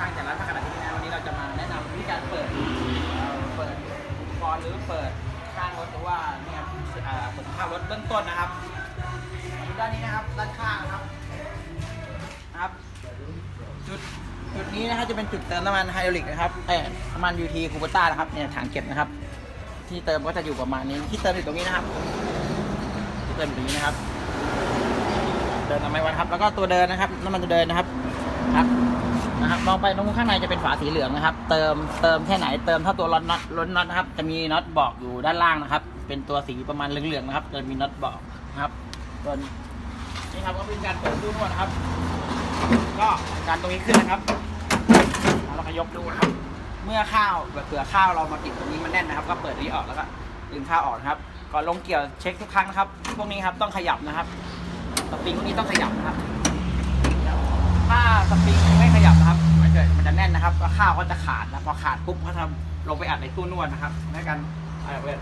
ช่างจากร้านพักขนาดที่นี่นะวันนี้เราจะมาแนะนำวิธีการเปิดเอ่อเปิดอุปกรณ์หรือเปิดข้างรถหรือว่าเนี่ยครับอ่าเปิดข้างรถเบื้องต้นนะครับด้านนี้นะครับด้านข้างนะครับนะครับจุดจุดนี้นะครับจะเป็นจุดเติมน้ำมันไฮดรอลิกนะครับเออน้ำมันยูทีคูเปต้านะครับเนี่ยถังเก็บนะครับ ที่เติมก็จะอยู่ประมาณนี้ที่เติมอยู่ตรงนี้นะครับที่เติมอยู่ตรงนี้นะครับ เดินทำไมวันครับ แล้วก็ตัวเดินนะครับน้ำมันตัวเดินนะครับครับ นะครับมองไปตรงข้างในจะเป็นฝาสีเหลืองนะครับ เติมเติมแค่ไหนเติมเท่าตัวล้นน็อตล้นน็อตนะครับ จะมีน็อตบอกอยู่ด้านล่างนะครับ เป็นตัวสีประมาณเหลืองๆนะครับจะมีน็อตบอกนะครับส่วนนี่ครับก็เป็นการเปิดตู้นวดนะครับ ก็การตรงนี้ขึ้นนะครับเราก็ยกดูนะครับ เมื่อข้าวแบบเปลือกข้าวเรามาติดตรงนี้มันแน่นนะครับ ก็เปิดนี้ออกแล้วก็ดึงข้าวออกนะครับก่อนลงเกี่ยวเช็คทุกครั้งนะครับ พวกนี้ครับต้องขยับนะครับสปริงพวกนี้ต้องขยับนะครับถ้าสปริง นะครับข้าวก็จะขาดนะพอขาดปุ๊บก็ทำลงไปอัดในตู้นวดนะครับในการ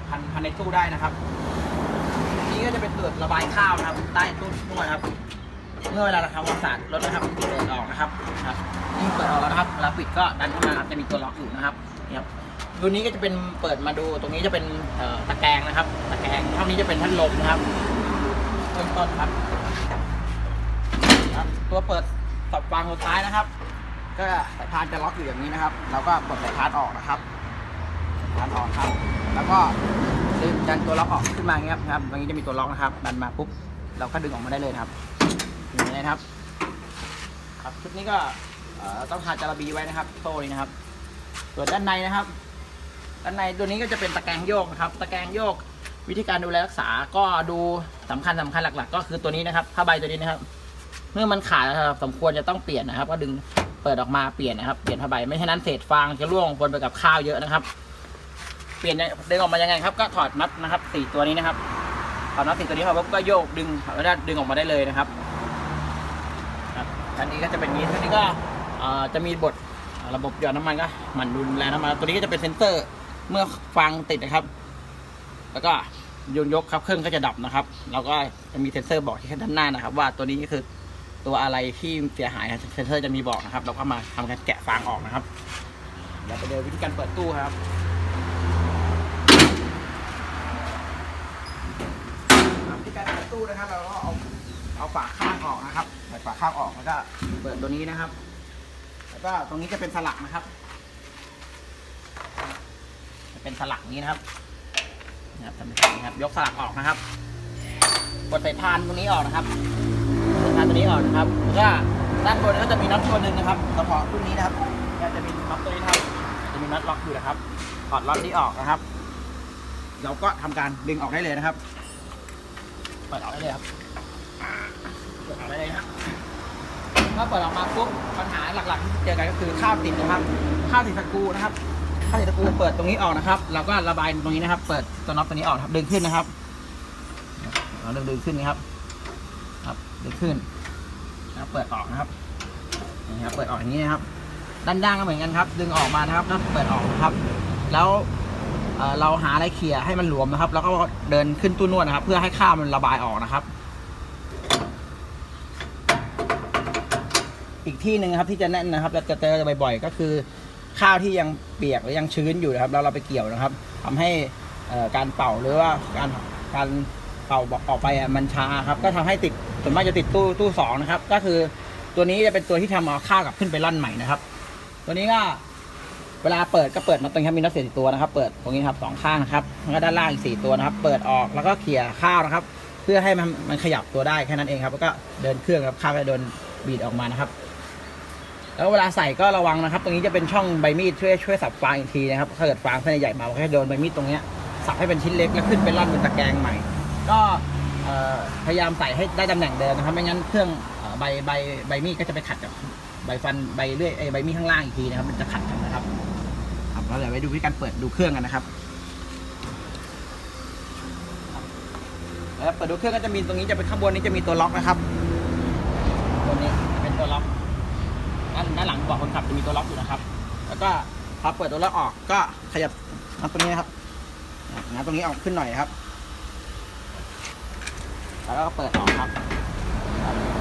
พันพันในตู้ได้นะครับ นี่ก็จะเป็นเตัวระบายข้าวนะครับ ใต้ตู้นวดครับ เมื่อเวลาเราทำความสะอาดรถนะครับเปิดออกนะครับครับนี่เปิดออกแล้วนะครับเวลาปิดก็ดันเข้ามาครับจะมีตัวล็อกอยู่นะครับนี่ครับตัวนี้ก็จะเป็นเปิดมาดูตรงนี้จะเป็นตะแกรงนะครับ ตะแกรงเท่านี้จะเป็นพัดลมนะครับเริ่มต้นครับ ตัวเปิดสับวางสุดท้ายนะครับ ก็สายพานจะล็อกอยู่อย่างนี้นะครับ เราก็กดสายพานออกนะครับพานออกครับ แล้วก็ดึงดันตัวล็อกออกขึ้นมาอย่างนี้ครับครับตรงนี้จะมีตัวล็อกนะครับ ดันมาปุ๊บเราก็ดึงออกมาได้เลยครับอย่างนี้นะครับ ครับชุดนี้ก็ต้องทาจาระบีไว้นะครับโซ่นี้นะครับส่วนด้านในนะครับ ด้านในตัวนี้ก็จะเป็นตะแกรงโยกนะครับ ตะแกรงโยกวิธีการดูแลรักษาก็ดูสำคัญสำคัญหลัก ๆ ก็คือตัวนี้นะครับผ้าใบตัวนี้นะครับ เมื่อมันขาดนะครับสมควรจะต้องเปลี่ยนนะครับ ก็ดึง ปิดออกมาเปลี่ยนนะครับเปลี่ยนผ้าใบไม่ฉะนั้นเศษฟางจะร่วงปนไปกับข้าวเยอะนะครับ เปลี่ยนดึงออกมายังไงครับ ก็ถอดน็อตนะครับสี่ตัวนี้นะครับถอดน็อตสี่ตัวนี้พอปุ๊บก็โยกดึงแล้วดึงออกมาได้เลยนะครับอันนี้ก็จะเป็นนี้อันนี้ก็จะมีบทระบบหยอดน้ำมันก็หมันดูแลน้ำมันตัวนี้ก็จะเป็นเซ็นเซอร์เมื่อฟางติดนะครับ แล้วก็ยนยกครับเครื่องก็จะดับนะครับ เราก็จะมีเซ็นเซอร์บอกที่ด้านหน้านะครับ ว่าตัวนี้คือ ตัวอะไรที่เสียหายเซนเซอร์จะมีบอกนะครับ เราก็มาทำการแกะฟางออกนะครับเดี๋ยวไปดูวิธีการเปิดตู้ครับวิธีการเปิดตู้นะครับ เราก็เอาเอาฝาข้างออกนะครับเปิดฝาข้างออกแล้วก็เปิดตัวนี้นะครับ แล้วก็ตรงนี้จะเป็นสลักนะครับจะเป็นสลักนี้นะครับนะครับทำแบบนี้ครับ ยกสลักออกนะครับกดสายพานตรงนี้ออกนะครับ สายพานตัวนี้ออกนะครับแล้วก็ด้านบนก็จะมีน็อตตัวหนึ่งนะครับเฉพาะรุ่นนี้นะครับก็จะมีน็อตตัวนี้นะครับ จะมีน็อตล็อกอยู่นะครับถอดน็อตนี้ออกนะครับ เราก็ทำการดึงออกได้เลยนะครับ เปิดออกได้เลยครับ เปิดออกได้เลยครับถ้าเปิดออกมาปุ๊บปัญหาหลักๆที่เจอกันก็คือข้าวติดนะครับ ข้าวติดสกูนะครับถ้าวติดสกูเปิดตรงนี้ออกนะครับเราก็ระบายตรงนี้นะครับ เปิดตัวน็อตตัวนี้ออกครับ ดึงขึ้นนะครับเราดึงดึงขึ้นนะครับ ดึงขึ้นนะครับเปิดออกนะครับนี่ครับเปิดออกอย่างนี้นะครับ ด้านล่างก็เหมือนกันครับ ดึงออกมานะครับแล้วเปิดออกนะครับ แล้วเเราหาอะไรเขี่ยให้มันหลวมนะครับ แล้วก็เดินขึ้นตู้นวดนะครับ เพื่อให้ข้าวมันระบายออกนะครับ อีกที่หนึ่งครับที่จะแน่นนะครับเราจะเจอบ่อยๆ ก็คือ ข้าวที่ยังเปียกหรือยังชื้นอยู่นะครับแล้วเราไปเกี่ยวนะครับทำให้การเป่าหรือว่าการการเป่าออกไปมันช้าครับ ก็ทำให้ติด ส่วนมากจะติดตู้ตู้สองนะครับ ก็คือตัวนี้จะเป็นตัวที่ทำเอาข้าวกลับขึ้นไปร่อนใหม่นะครับ ตัวนี้ก็เวลาเปิดก็เปิดมาตรงนี้ครับมีน็อตเสียสี่ตัวนะครับ เปิดตรงนี้ครับสองข้างนะครับแล้วก็ด้านล่างอีกสี่ตัวนะครับ เปิดออกแล้วก็เขี่ยข้าวนะครับ เพื่อให้มันมันขยับตัวได้แค่นั้นเองครับ แล้วก็เดินเครื่องครับข้าวก็จะเดินบีดออกมานะครับ แล้วเวลาใส่ก็ระวังนะครับ ตรงนี้จะเป็นช่องใบมีดช่วยช่วยสับฟางอีกทีนะครับถ้าเกิดฟางเส้นใหญ่มาก็ให้โดนใบมีดตรงเนี้ยสับให้เป็นชิ้นเล็กแล้วขึ้นไปร่อนบนตะแกรงใหม่ ก็ พยายามใส่ให้ได้ตำแหน่งเดิมนะครับ ไม่งั้นเครื่องใบใบใบมีดก็จะไปขัดกับใบฟันใบเลื่อยใบมีดข้างล่างอีกทีนะครับ มันจะขัดกันนะครับ ครับแล้วเดี๋ยวไปดูวิธีการเปิดดูเครื่องกันนะครับแล้วเปิดดูเครื่องก็จะมีตรงนี้จะเป็นข้างบนนี้จะมีตัวล็อกนะครับตัวนี้เป็นตัวล็อกด้านด้านหลังเบอกคนขับจะมีตัวล็อกอยู่นะครับ แล้วก็พอเปิดตัวล็อกออกก็ขยับตรงนี้นะครับงัดตรงนี้ออกขึ้นหน่อยครับ แล้วก็เปิดออกครับ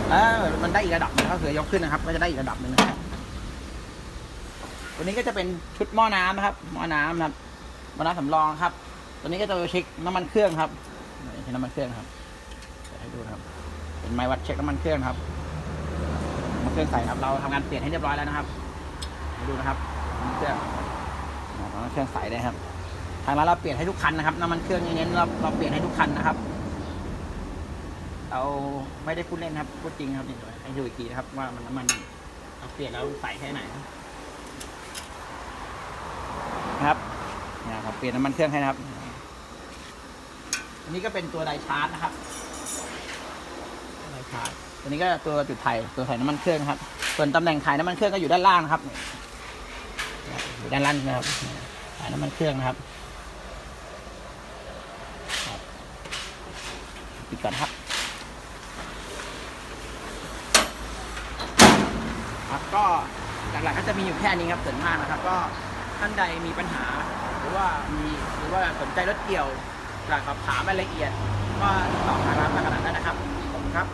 แล้วมันได้อีกระดับหนึงก็คือยกขึ้นนะครับ ก็จะได้อีกระดับหนึ่งนะครับตัวนี้ก็จะเป็นชุดหม้อน้ำนะครับ หม้อน้ำนะครับหม้อน้ำสำรองครับ ตัวนี้ก็จะเช็คน้ำมันเครื่องครับนี่ใช้น้ำมันเครื่องครับให้ดูนะครับ เป็นไม้วัดเช็คน้ำมันเครื่องครับน้ำมันเครื่องใส่ครับเราทำการเปลี่ยนให้เรียบร้อยแล้วนะครับมาดูนะครับน้ำมันเครื่องน้ำมันเครื่องใส่เลยครับ ทางร้านเราเปลี่ยนให้ทุกคันนะครับน้ำมันเครื่องเน้นเราเราเปลี่ยนให้ทุกคันนะครับ เราไม่ได้พูดเล่นครับพูดจริงครับนี่เดี๋ยวให้ดูอีกทีนะครับว่ามันน้ำมันเราเปลี่ยนแล้วใส่แค่ไหนนะครับเนี่ยครับเปลี่ยนน้ำมันเครื่องให้นะครับ อันนี้ก็เป็นตัวไดชาร์จนะครับไดชาร์จตัวนี้ก็ตัวจุดไทยตัวใส่น้ำมันเครื่องครับ ส่วนตำแหน่งขายน้ำมันเครื่องก็อยู่ด้านล่างนะครับอยู่ด้านล่างนะครับขายน้ำมันเครื่องนะครับครับปิดก่อนครับ ครับ ก็หลักๆก็จะมีอยู่แค่นี้ครับส่วนมากนะครับ ก็ท่านใดมีปัญหา หรือว่ามีหรือว่าสนใจรถเกี่ยวอยากสอบถามรายละเอียด ก็ติดต่อทางร้านทางขนาดได้นะครับขอบคุณครับ